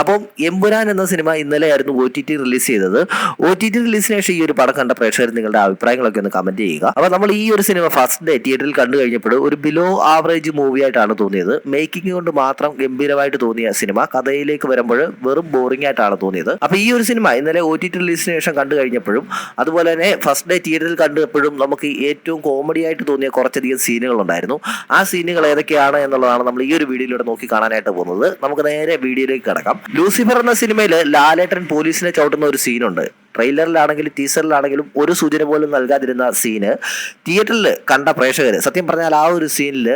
അപ്പം എമ്പുരാൻ എന്ന സിനിമ ഇന്നലെയായിരുന്നു ഒ ടി ടി റിലീസ് ചെയ്തത്. ഒ ടി ടി റിലീസിന് ശേഷം ഈ ഒരു പടം കണ്ട പ്രേക്ഷകർ നിങ്ങളുടെ അഭിപ്രായങ്ങളൊക്കെ ഒന്ന് കമന്റ് ചെയ്യുക. അപ്പോൾ നമ്മൾ ഈ ഒരു സിനിമ ഫസ്റ്റ് ഡേ തിയേറ്ററിൽ കണ്ടു കഴിഞ്ഞപ്പോൾ ഒരു ബിലോ ആവറേജ് മൂവി ആയിട്ടാണ് തോന്നിയത്. മേക്കിംഗ് കൊണ്ട് മാത്രം ഗംഭീരമായിട്ട് തോന്നിയ സിനിമ. കഥയിലേക്ക് വരുമ്പോൾ വെറും ബോറിംഗ് ആയിട്ടാണ് തോന്നിയത്. അപ്പോൾ ഈ ഒരു സിനിമ ഇന്നലെ ഒ ടി ടി റിലീസിന് ശേഷം കണ്ടു കഴിഞ്ഞപ്പോഴും അതുപോലെ തന്നെ ഫസ്റ്റ് ഡേ തിയേറ്ററിൽ കണ്ടപ്പോഴും നമുക്ക് ഏറ്റവും കോമഡി ആയിട്ട് തോന്നിയ കുറച്ചധികം സീനുകൾ ഉണ്ടായിരുന്നു ആ സീനുകൾ ഏതൊക്കെയാണ് എന്നുള്ളതാണ് നമ്മൾ ഈ ഒരു വീഡിയോയിലൂടെ നോക്കി കാണാനായിട്ട് പോകുന്നത്. നമുക്ക് നേരെ വീഡിയോയിലേക്ക് കിടക്കാം. ലൂസിഫർ എന്ന സിനിമയിൽ ലാലേട്ടൻ പോലീസിനെ ചവിട്ടുന്ന ഒരു സീനുണ്ട്. ട്രെയിലറിലാണെങ്കിലും ടീസറിലാണെങ്കിലും ഒരു സൂചന പോലും നൽകാതിരുന്ന സീന്. തിയേറ്ററിൽ കണ്ട പ്രേക്ഷകർ സത്യം പറഞ്ഞാൽ ആ ഒരു സീനിൽ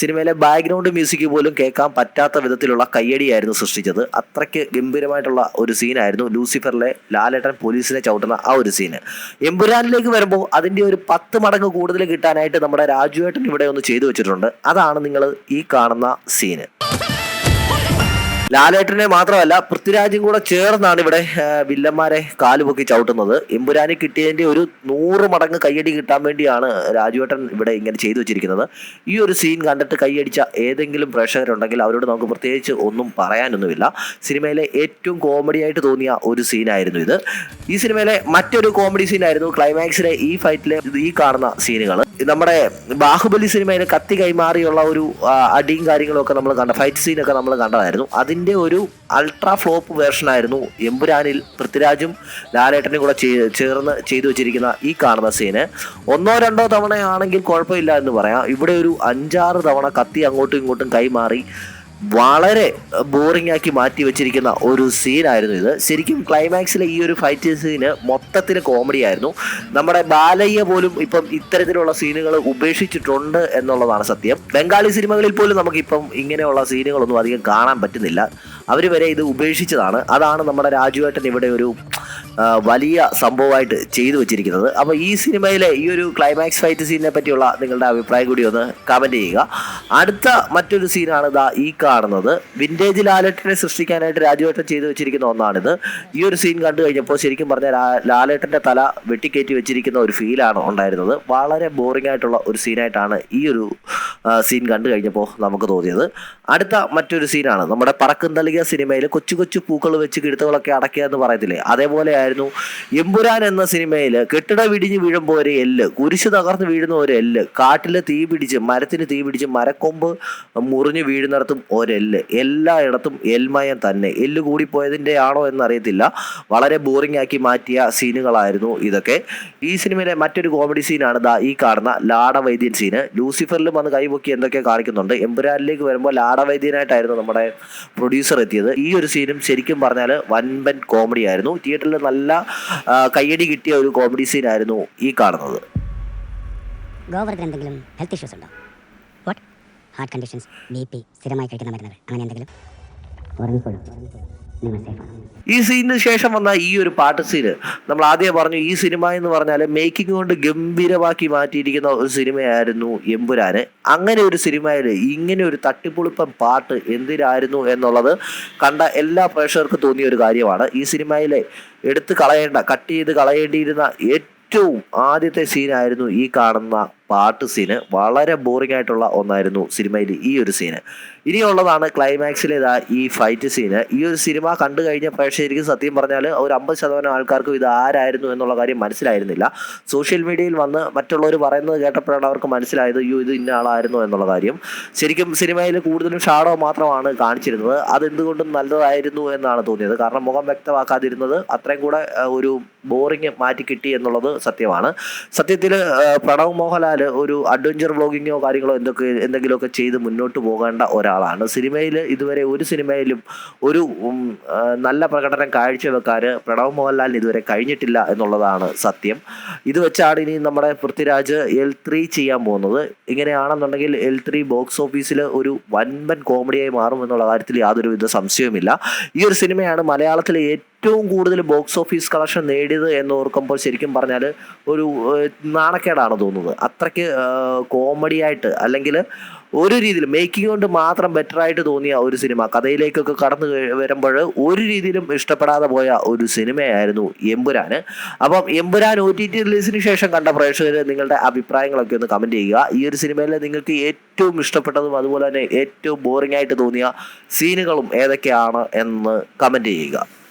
സിനിമയിലെ ബാക്ക്ഗ്രൗണ്ട് മ്യൂസിക് പോലും കേൾക്കാൻ പറ്റാത്ത വിധത്തിലുള്ള കയ്യടിയായിരുന്നു സൃഷ്ടിച്ചത്. അത്രയ്ക്ക് ഗംഭീരമായിട്ടുള്ള ഒരു സീനായിരുന്നു ലൂസിഫറിലെ ലാലേട്ടൻ പോലീസിനെ ചവിട്ടുന്ന ആ ഒരു സീന്. എമ്പുരാനിലേക്ക് വരുമ്പോൾ അതിന്റെ ഒരു പത്ത് മടങ്ങ് കൂടുതൽ കിട്ടാനായിട്ട് നമ്മുടെ രാജുവേട്ടൻ ഇവിടെ ഒന്ന് ചെയ്തു വെച്ചിട്ടുണ്ട്. അതാണ് നിങ്ങൾ ഈ കാണുന്ന സീന്. ലാലേട്ടനെ മാത്രമല്ല പൃഥ്വിരാജും കൂടെ ചേർന്നാണ് ഇവിടെ വില്ലന്മാരെ കാലുപൊക്കി ചവിട്ടുന്നത്. എമ്പുരാനി കിട്ടിയതിന്റെ ഒരു നൂറ് മടങ്ങ് കയ്യടി കിട്ടാൻ വേണ്ടിയാണ് രാജുവേട്ടൻ ഇവിടെ ഇങ്ങനെ ചെയ്തു വെച്ചിരിക്കുന്നത്. ഈ ഒരു സീൻ കണ്ടിട്ട് കൈയടിച്ച ഏതെങ്കിലും പ്രേക്ഷകരുണ്ടെങ്കിൽ അവരോട് നമുക്ക് പ്രത്യേകിച്ച് ഒന്നും പറയാനൊന്നുമില്ല. സിനിമയിലെ ഏറ്റവും കോമഡി ആയിട്ട് തോന്നിയ ഒരു സീനായിരുന്നു ഇത്. ഈ സിനിമയിലെ മറ്റൊരു കോമഡി സീനായിരുന്നു ക്ലൈമാക്സിലെ ഈ ഫൈറ്റിലെ ഈ കാണുന്ന സീനുകൾ നമ്മുടെ ബാഹുബലി സിനിമയിലെ കത്തി കൈമാറിയുള്ള ഒരു അടിയും കാര്യങ്ങളും ഒക്കെ നമ്മൾ കണ്ട ഫൈറ്റ് സീനൊക്കെ നമ്മൾ കണ്ടതായിരുന്നു. അതിന്റെ ഒരു അൾട്രാ ഫ്ലോപ്പ് വേർഷൻ ആയിരുന്നു എമ്പുരാനിൽ പൃഥ്വിരാജും ലാലേട്ടനും കൂടെ ചേർന്ന് ചെയ്തു വെച്ചിരിക്കുന്ന ഈ കാണുന്ന സീന് ഒന്നോ രണ്ടോ തവണയാണെങ്കിൽ കുഴപ്പമില്ല എന്ന് പറയാം. ഇവിടെ ഒരു അഞ്ചാറ് തവണ കത്തി അങ്ങോട്ടും ഇങ്ങോട്ടും കൈമാറി വളരെ ബോറിംഗ് ആക്കി മാറ്റി വെച്ചിരിക്കുന്ന ഒരു സീനായിരുന്നു ഇത്. ശരിക്കും ക്ലൈമാക്സിലെ ഈ ഒരു ഫൈറ്റ് സീന് മൊത്തത്തിൽ കോമഡി ആയിരുന്നു. നമ്മുടെ ബാലയ്യ പോലും ഇപ്പം ഇത്തരത്തിലുള്ള സീനുകൾ ഉപേക്ഷിച്ചിട്ടുണ്ട് എന്നുള്ളതാണ് സത്യം. ബംഗാളി സിനിമകളിൽ പോലും നമുക്കിപ്പം ഇങ്ങനെയുള്ള സീനുകളൊന്നും അധികം കാണാൻ പറ്റുന്നില്ല. അവർ വരെ ഇത് ഉപേക്ഷിച്ചതാണ്. അതാണ് നമ്മുടെ രാജുവേട്ടൻ ഇവിടെ ഒരു വലിയ സംഭവമായിട്ട് ചെയ്തു വെച്ചിരിക്കുന്നത്. അപ്പോൾ ഈ സിനിമയിലെ ഈ ഒരു ക്ലൈമാക്സ് ഫൈറ്റ് സീനിനെ പറ്റിയുള്ള നിങ്ങളുടെ അഭിപ്രായം കൂടി ഒന്ന് കമന്റ് ചെയ്യുക. അടുത്ത മറ്റൊരു സീനാണ് ഇതാ ഈ കാണുന്നത്. വിന്റേജ് ലാലേട്ടനെ സൃഷ്ടിക്കാനായിട്ട് രാജുവേട്ടൻ ചെയ്തു വെച്ചിരിക്കുന്ന ഒന്നാണിത്. ഈ ഒരു സീൻ കണ്ടു കഴിഞ്ഞപ്പോൾ ശരിക്കും പറഞ്ഞാൽ ലാലേട്ടന്റെ തല വെട്ടിക്കയറ്റി വെച്ചിരിക്കുന്ന ഒരു ഫീലാണ് ഉണ്ടായിരുന്നത്. വളരെ ബോറിംഗ് ആയിട്ടുള്ള ഒരു സീനായിട്ടാണ് ഈ ഒരു സീൻ കണ്ടു കഴിഞ്ഞപ്പോൾ നമുക്ക് തോന്നിയത്. അടുത്ത മറ്റൊരു സീനാണ് നമ്മുടെ പറക്കും തളിക സിനിമയിൽ കൊച്ചു കൊച്ചു പൂക്കൾ വെച്ച് കിടുത്തുകളൊക്കെ അടയ്ക്കുക എന്ന് പറയത്തില്ലേ? അതേപോലെയായിരുന്നു എമ്പുരാൻ എന്ന സിനിമയിൽ കെട്ടിട വിടിഞ്ഞ് വീഴുമ്പോൾ ഒരു എല്ല് കുരിശ് തകർന്ന് വീഴുന്ന ഒരു എല്ല് കാട്ടിൽ തീ പിടിച്ച് മരത്തിന് തീ പിടിച്ച് മരക്കൊമ്പ് മുറിഞ്ഞ് വീഴുന്നിടത്തും ഒരെല്ല്. എല്ലായിടത്തും എൽമയം തന്നെ. എല്ല് കൂടിപ്പോയതിന്റെ ആണോ എന്നറിയത്തില്ല. വളരെ ബോറിംഗ് ആക്കി മാറ്റിയ സീനുകളായിരുന്നു ഇതൊക്കെ. ഈ സിനിമയിലെ മറ്റൊരു കോമഡി സീനാണ് ദാ ഈ കാണുന്ന ലാടവൈദ്യൻ സീന്. ലൂസിഫറിൽ വന്ന് കൈപൊക്കി എന്തൊക്കെ കാണിക്കുന്നുണ്ട്. എമ്പുരാനിലേക്ക് വരുമ്പോൾ ലാടവൈദ്യനായിട്ടായിരുന്നു നമ്മുടെ പ്രൊഡ്യൂസർ എത്തിയത്. ഈ ഒരു സീനും ശരിക്കും പറഞ്ഞാൽ വൻപൻ കോമഡി ആയിരുന്നു തിയേറ്ററിൽ നല്ല ആ, കയ്യടി കിട്ടിയ ഒരു കോമഡി സീനായിരുന്നു ഈ കാണുന്നത്. എന്തെങ്കിലും ഹെൽത്ത് ഉണ്ടോ? What heart conditions B P സ്ഥിരമായി കഴിക്കുന്ന മരുന്നുകൾ അങ്ങനെ എന്തെങ്കിലും? ഉറങ്ങിക്കോളൂ. ഈ സീനിന് ശേഷം വന്ന ഈ ഒരു പാട്ട് സീന് നമ്മൾ ആദ്യം പറഞ്ഞു ഈ സിനിമ എന്ന് പറഞ്ഞാൽ മേക്കിംഗ് കൊണ്ട് ഗംഭീരമാക്കി മാറ്റിയിരിക്കുന്ന ഒരു സിനിമയായിരുന്നു എമ്പുരാന്. അങ്ങനെ ഒരു സിനിമയിൽ ഇങ്ങനെ ഒരു തട്ടിപ്പൊളിപ്പൻ പാട്ട് എന്തിനായിരുന്നു എന്നുള്ളത് കണ്ട എല്ലാ പ്രേക്ഷകർക്കും തോന്നിയ ഒരു കാര്യമാണ്. ഈ സിനിമയിലെ എടുത്ത് കളയേണ്ട കട്ട് ചെയ്ത് കളയേണ്ടിയിരുന്ന ഏറ്റവും ആദ്യത്തെ സീനായിരുന്നു ഈ കാണുന്ന പാട്ട് സീന് വളരെ ബോറിംഗ് ആയിട്ടുള്ള ഒന്നായിരുന്നു സിനിമയിൽ ഈ ഒരു സീന് ഇനിയുള്ളതാണ് ക്ലൈമാക്സിലേതാ ഈ ഫൈറ്റ് സീന് ഈ ഒരു സിനിമ കണ്ടു കഴിഞ്ഞ പ്രേക്ഷകർക്ക് സത്യം പറഞ്ഞാൽ ഒരു അമ്പത് ശതമാനം ആൾക്കാർക്കും ഇത് ആരായിരുന്നു എന്നുള്ള കാര്യം മനസ്സിലായിരുന്നില്ല. സോഷ്യൽ മീഡിയയിൽ വന്ന് മറ്റുള്ളവർ പറയുന്നത് കേട്ടപ്പോഴാണ് അവർക്ക് മനസ്സിലായത് അയ്യോ ഇത് ഇന്ന ആളായിരുന്നു എന്നുള്ള കാര്യം. ശരിക്കും സിനിമയിൽ കൂടുതലും ഷാഡോ മാത്രമാണ് കാണിച്ചിരുന്നത്. അതെന്തുകൊണ്ടും നല്ലതായിരുന്നു എന്നാണ് തോന്നിയത്. കാരണം മുഖം വ്യക്തമാക്കാതിരുന്നത് അത്രയും കൂടെ ഒരു ബോറിങ് മാറ്റി കിട്ടി എന്നുള്ളത് സത്യമാണ്. സത്യത്തിൽ പ്രണവ് മോഹൻലാൽ ഒരു അഡ്വഞ്ചർ വ്ളോഗിങ്ങോ കാര്യങ്ങളോ എന്തൊക്കെ എന്തെങ്കിലുമൊക്കെ ചെയ്ത് മുന്നോട്ട് പോകേണ്ട ഒരാളാണ്. സിനിമയിൽ ഇതുവരെ ഒരു സിനിമയിലും ഒരു നല്ല പ്രകടനം കാഴ്ചവെക്കാൻ പ്രണവ് മോഹൻലാലിന് ഇതുവരെ കഴിഞ്ഞിട്ടില്ല എന്നുള്ളതാണ് സത്യം. ഇത് വെച്ചാണ് ഇനി നമ്മുടെ പൃഥ്വിരാജ് എൽ ത്രീ ചെയ്യാൻ പോകുന്നത്. ഇങ്ങനെയാണെന്നുണ്ടെങ്കിൽ എൽ ത്രീ ബോക്സ് ഓഫീസിൽ ഒരു വൻപൻ കോമഡിയായി മാറും എന്നുള്ള കാര്യത്തിൽ യാതൊരുവിധ സംശയവുമില്ല. ഈ ഒരു സിനിമയാണ് മലയാളത്തിലെ ഏറ്റവും കൂടുതൽ ബോക്സ് ഓഫീസ് കളക്ഷൻ നേടിയത് എന്ന് ഓർക്കുമ്പോൾ ശരിക്കും പറഞ്ഞാൽ ഒരു നാണക്കേടാണ് തോന്നുന്നത്. അത്രയ്ക്ക് കോമഡി ആയിട്ട് അല്ലെങ്കിൽ ഒരു രീതിയിൽ മേക്കിംഗ് കൊണ്ട് മാത്രം ബെറ്റർ ആയിട്ട് തോന്നിയ ഒരു സിനിമ കഥയിലേക്കൊക്കെ കടന്നു വരുമ്പോൾ ഒരു രീതിയിലും ഇഷ്ടപ്പെടാതെ പോയ ഒരു സിനിമയായിരുന്നു എമ്പുരാൻ അപ്പം എമ്പുരാൻ ഒ ടി ടി റിലീസിന് ശേഷം കണ്ട പ്രേക്ഷകർ നിങ്ങളുടെ അഭിപ്രായങ്ങളൊക്കെ ഒന്ന് കമന്റ് ചെയ്യുക. ഈ ഒരു സിനിമയിൽ നിങ്ങൾക്ക് ഏറ്റവും ഇഷ്ടപ്പെട്ടതും അതുപോലെ തന്നെ ഏറ്റവും ബോറിംഗ് ആയിട്ട് തോന്നിയ സീനുകളും ഏതൊക്കെയാണ് എന്ന് കമന്റ് ചെയ്യുക.